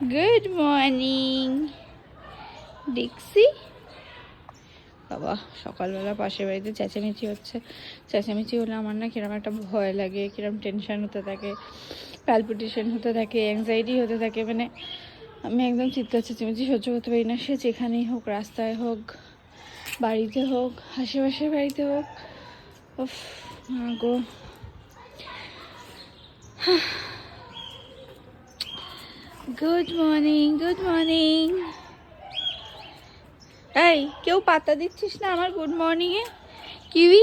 Good morning ডিক্সি বাবা, সকালবেলা পাশের বাড়িতে চেঁচামেচি হচ্ছে। চেঁচামেচি হলে আমার না কিরম একটা ভয় লাগে, কিরম টেনশন হতে থাকে প্যালপিটেশন হতে থাকে অ্যাংজাইটি হতে থাকে। মানে আমি একদম চিৎকার চেঁচামেচি সহ্য করতে পারি না। সে যেখানেই হোক, রাস্তায় হোক, বাড়িতে হোক, আশেপাশের বাড়িতে হোক মা গো। গুড মর্নিং গুড মর্নিং এই, কেউ পাতা দিচ্ছিস না আমার গুড মর্নিংয়ে কিউই?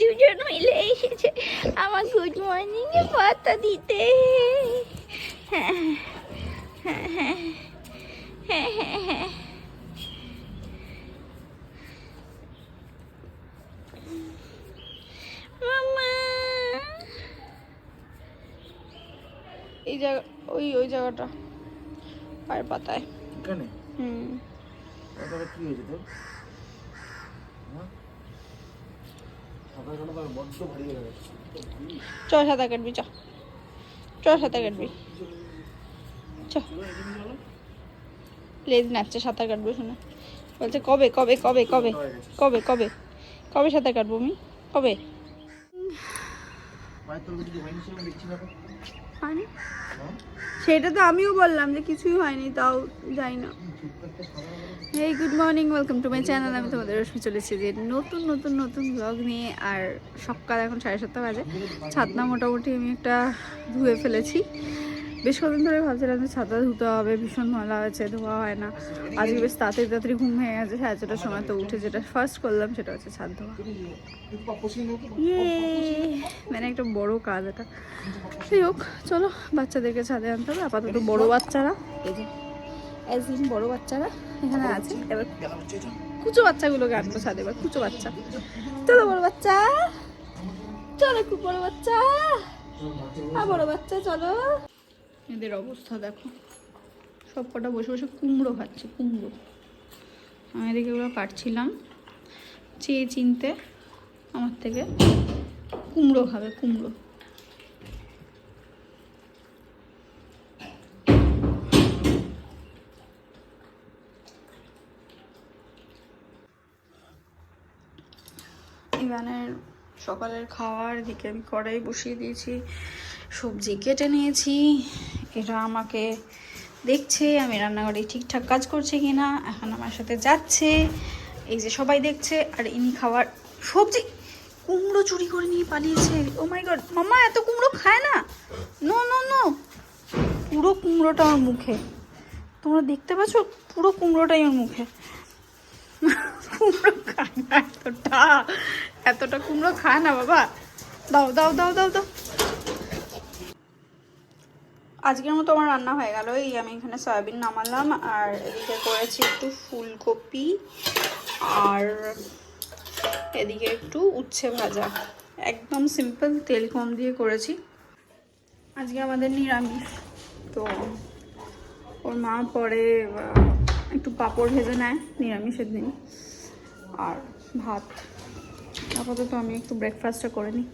দুজন মিলে এসেছে। আমার গুড মর্নিংয়ে পাতা দিতে। হ্যাঁ হ্যাঁ হ্যাঁ হ্যাঁ হ্যাঁ হ্যাঁ মামা এই জায়গা ওই ওই জায়গাটা পায়ের পাতায়। এখানে? হুম। তাহলে কি হয়েছে তোর? হ্যাঁ? চ সাঁতার কাটবি চ। চ সাঁতার কাটবি। চ। লেজ নাচছে সাঁতার কাটবো শুনে বলছে কবে কবে কবে কবে কবে কবে কবে সাঁতার কাটবো আমি? কবে? হয়নি হ্যাঁ? সেটা তো আমিও বললাম যে কিছুই হয়নি, তাও যাই না। Hey good morning welcome to my channel আমি তোমাদের রশ্মি চলেছি যে নতুন নতুন নতুন ব্লগ নিয়ে, আর সকাল এখন সাড়ে সাতটা বাজে। ছাতনা মোটামুটি আমি একটা ধুয়ে ফেলেছি। বেশ কদিন ধরে ভাবছিলাম যে ছাতা ধুতে হবে, ভীষণ ময়লা হয়েছে, ধোয়া হয় না। আজকে বেশ তাড়াতাড়ি তাড়াতাড়ি ঘুম হয়ে গেছে, সাড়ে চারটার সময় তো উঠে যেটা ফার্স্ট করলাম সেটা হচ্ছে ছাদ ধোয়া। মানে একটা বড় কাজ এটা। যাই হোক, চলো, বাচ্চাদেরকে ছাদে আনতে হবে, আপাতত বড় বাচ্চারা। এই বড় বাচ্চারা এখানে আছে। এবার কুচো বাচ্চাগুলোকে আনব ছাদে, এবার কুচো বাচ্চা। চলো বড় বাচ্চা। চলো খুব বড় বাচ্চা। আর বড় বাচ্চা, চলো। এদের অবস্থা দেখো। সব কটা বসে বসে কুমড়ো খাচ্ছে, কুমড়ো। আমি এদিকে ওগুলো কাটছিলাম, চেয়ে চিনতে আমার থেকে কুমড়ো খাবে, কুমড়ো। ইভানের সকালের খাওয়ার দিকে আমি কড়াই বসিয়ে দিয়েছি। সবজি কেটে নিয়েছি। এরা আমাকে দেখছে, আমি রান্নাঘরে ঠিকঠাক কাজ করছি কিনা, এখন আমার সাথে যাচ্ছে। এই যে সবাই দেখছে, আর ইনি খাওয়ার সবজি কুমড়ো চুরি করে নিয়ে পালিয়েছে। ও মাই গড মামা এত কুমড়ো খায় না? নো নো নো পুরো কুমড়োটা ওর মুখে। তোমরা দেখতে পাচ্ছ? পুরো কুমড়োটাই ওর মুখে। কুমড়ো খায় না, এতটা এতটা কুমড়ো খায় না বাবা। দাও দাও দাও দাও দাও। আজকের মতো আমার রান্না হয়ে গেল। এই আমি এখানে সয়াবিন নামালাম আর এদিকে করেছি একটু ফুলকপি আর এদিকে একটু উচ্ছে ভাজা। একদম সিম্পল তেল কম দিয়ে করেছি। আজকে আমাদের নিরামিষ। তো ওর মা পরে একটু পাঁপড় ভেজে নেয় নিরামিষের দিন। আর ভাত। আপাতত আমি একটু ব্রেকফাস্টটা করে নিই।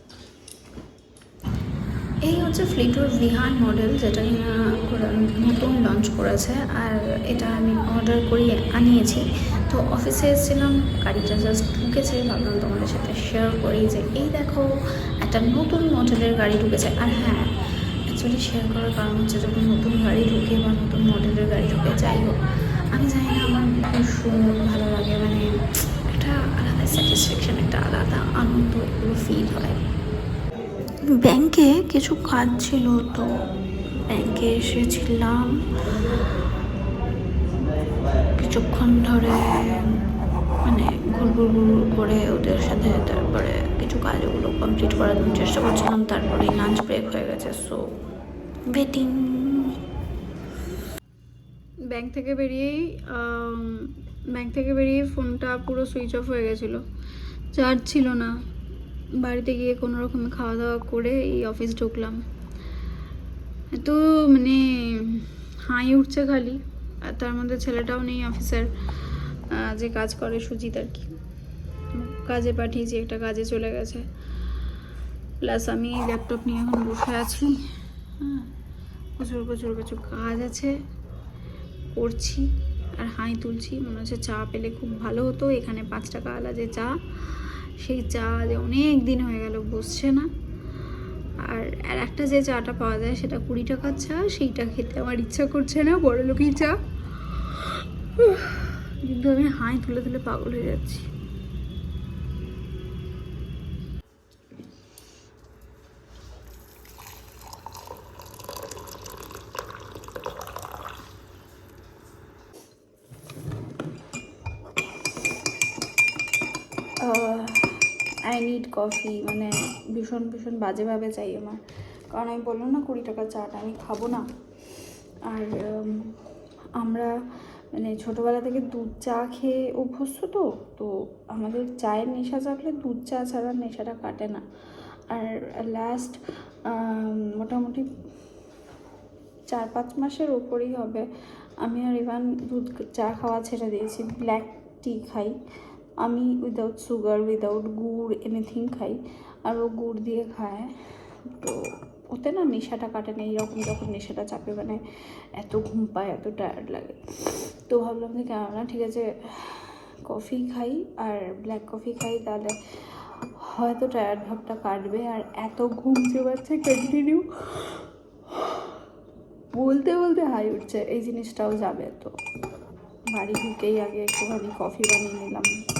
এই হচ্ছে ফ্লিটুর ভিহান মডেল যেটা নতুন লঞ্চ করেছে, আর এটা আমি অর্ডার করিয়ে আনিয়েছি। তো অফিসে এসেছিলাম, গাড়িটা জাস্ট ঢুকেছে, ভাবলাম তোমাদের সাথে শেয়ার করি যে, এই দেখো, একটা নতুন মডেলের গাড়ি ঢুকেছে। আর হ্যাঁ অ্যাকচুয়ালি শেয়ার করার কারণ হচ্ছে যখন নতুন গাড়ি ঢুকে বা নতুন মডেলের গাড়ি ঢুকে, যাই হোক, আমি জানি না, আমার ভীষণ ভালো লাগে মানে একটা আলাদা স্যাটিসফ্যাকশন একটা আলাদা আনন্দ, এগুলো ফিল হয়। ব্যাংকে কিছু কাজ ছিল তো। ব্যাংকে এসেছিলাম। কিছুক্ষণ ধরে মানে ঘুরঘুর ঘুরঘুর করে ওদের সাথে তারপরে কিছু কাজগুলো কমপ্লিট করার চেষ্টা করছিলাম। তারপরে লাঞ্চ ব্রেক হয়ে গেছে সো ওয়েটিং ব্যাংক থেকে বেরিয়েই ব্যাংক থেকে বেরিয়ে ফোনটা পুরো সুইচ অফ হয়ে গেছিল। চার্জ ছিল না। বাড়িতে গিয়ে কোনো রকমে খাওয়া দাওয়া করে এই অফিস ঢুকলাম। এত মানে হাই উঠছে খালি, আর তার মধ্যে ছেলেটাও নেই অফিসের যে কাজ করে সুজিত আর কি। কাজে পাঠিয়েছি, একটা কাজে চলে গেছে। প্লাস আমি ল্যাপটপ নিয়ে এখন বসে আছি। হ্যাঁ প্রচুর প্রচুর প্রচুর কাজ আছে। করছি, আর হাই তুলছি। মনে হচ্ছে চা পেলে খুব ভালো হতো। এখানে পাঁচ টাকা আলা যে চা সেই চা যে অনেক দিন হয়ে গেল, বসছে না। আর আর একটা যে চাটা পাওয়া যায় সেটা কুড়ি টাকার চা, সেইটা খেতে আমার ইচ্ছা করছে না বড় লোকই চা কিন্তু আমি হাই তুলে তুলে পাগল হয়ে যাচ্ছি। নিড কফি মানে ভীষণ ভীষণ বাজেভাবে চাই আমার। কারণ আমি বললাম না কুড়ি টাকার চাটা, আমি খাব না। আর আমরা মানে ছোটোবেলা থেকে দুধ চা খেয়ে অভ্যস্ত তো তো আমাদের চায়ের নেশা চাপলে দুধ চা ছাড়া নেশাটা কাটে না। আর লাস্ট মোটামুটি চার পাঁচ মাসের ওপরেই হবে। আমি আর ইভান দুধ চা খাওয়া ছেড়ে দিয়েছি ব্ল্যাক টি খাই। আমি without sugar without gur anything খাই। আর ও গুড় দিয়ে খায়। তো ওতে না নেশাটা কাটে না, এইরকম যখন নেশাটা চাপে মানে এত ঘুম পায়, এত টায়ার্ড লাগে। তো ভাবলাম যে কেন ঠিক আছে কফি খাই, আর ব্ল্যাক কফি খাই, তাহলে হয়তো টায়ার্ড ভাবটা কাটবে। আর এত ঘুম পাচ্ছে কন্টিনিউ বলতে বলতে হাই উঠছে। এই জিনিসটাও যাবে তো। বাড়ি ঢুকেই আগে একটুখানি কফি বানিয়ে নিলাম।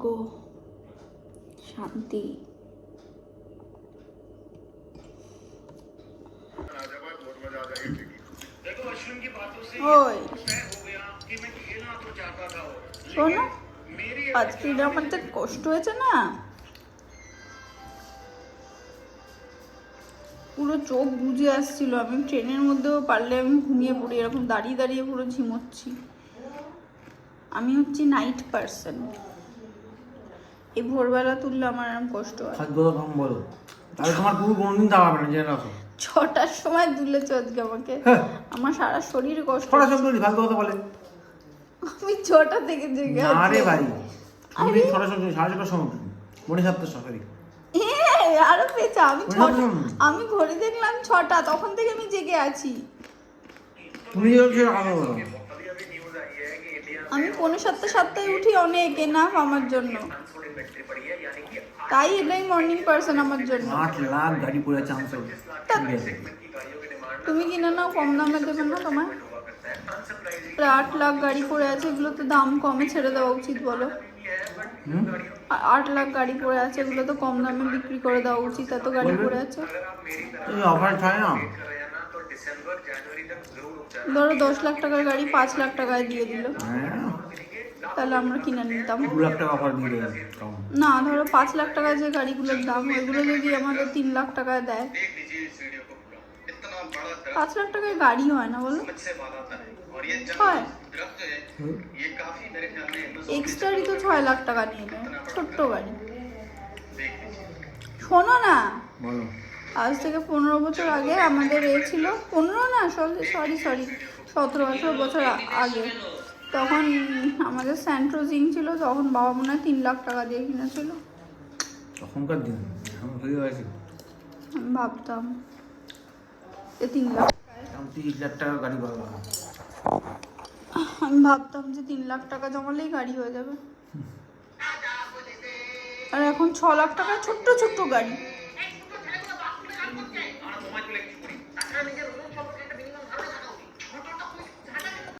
মাগো শান্তি। শোনো আজকে আমার যে কষ্ট হয়েছে না পুরো চোখ বুঝে আসছিল। আমি ট্রেনের মধ্যেও পারলে আমি ঘুমিয়ে পড়ি এরকম দাঁড়িয়ে দাঁড়িয়ে পুরো ঝিমোচ্ছি। আমি হচ্ছি নাইট পার্সন এই ভোরবেলা তুললে আমার এরকম কষ্ট হয় খাদ্য কম বলো। তাহলে তোমার পুরো কোনোদিন হবে না জেনে রাখো। ছটার সময় তুলেছো আজকে আমাকে। হ্যাঁ। আমার সারা শরীর কষ্ট ছটা শব্দ ফালতু কথা বলে। আমি ছটা থেকে জেগে আছি। ভাই তুমি ছটা শব্দ সাড়ে ছটার সময় মনে সাতটার সকালে এ, আরও পেয়েছে। আমি আমি ঘড়ি দেখলাম ছটা তখন থেকে আমি জেগে আছি। তুমি আমি পৌনে সপ্তাহ সপ্তাহে উঠি অনেক এনাফ আমার জন্য। তাই এটাই মর্নিং পার্সন আমার জন্য। আট লাখ গাড়ি পড়ে চান্স তুমি কিনে নাও কম দামে দেবে না তোমার প্রায় আট লাখ গাড়ি পড়ে আছে এগুলো তো দাম কমে ছেড়ে দেওয়া উচিত বলো। আট লাখ গাড়ি পড়ে আছে এগুলো তো কম দামে বিক্রি করে দেওয়া উচিত এত গাড়ি পড়ে আছে। অফার না? ধরো দশ লাখ টাকার গাড়ি পাঁচ লাখ টাকায় দিয়ে দিল। হ্যাঁ। তাহলে আমরা কিনে নিতাম। লাখ টাকা অফার দিয়ে না ধরো পাঁচ লাখ টাকায় যে গাড়িগুলোর দাম ওইগুলো যদি আমাদের তিন লাখ টাকায় দেয়। পাঁচ লাখ টাকায় গাড়ি হয় না বলো? হয়। এক্সট্রারই তো ছয় লাখ টাকা নিয়ে নেয়। ছোট্ট গাড়ি। শোনো না। বলো। আজ থেকে পনেরো বছর আগে আমাদের এ ছিল। পনেরো না সরি সরি সতেরো আঠেরো বছর আগে। তখন আমাদের স্যান্ট্রোজিং ছিল তখন বাবা মনে হয় তিন লাখ টাকা দিয়ে কিনেছিল। তখনকার দিন আমি ভাবতাম যে তিন লাখ তিরিশ লাখ টাকার গাড়ি পাবো আমি ভাবতাম যে তিন লাখ টাকা জমালেই গাড়ি হয়ে যাবে। আর এখন ছ লাখ টাকা ছোট্ট ছোট্ট গাড়ি।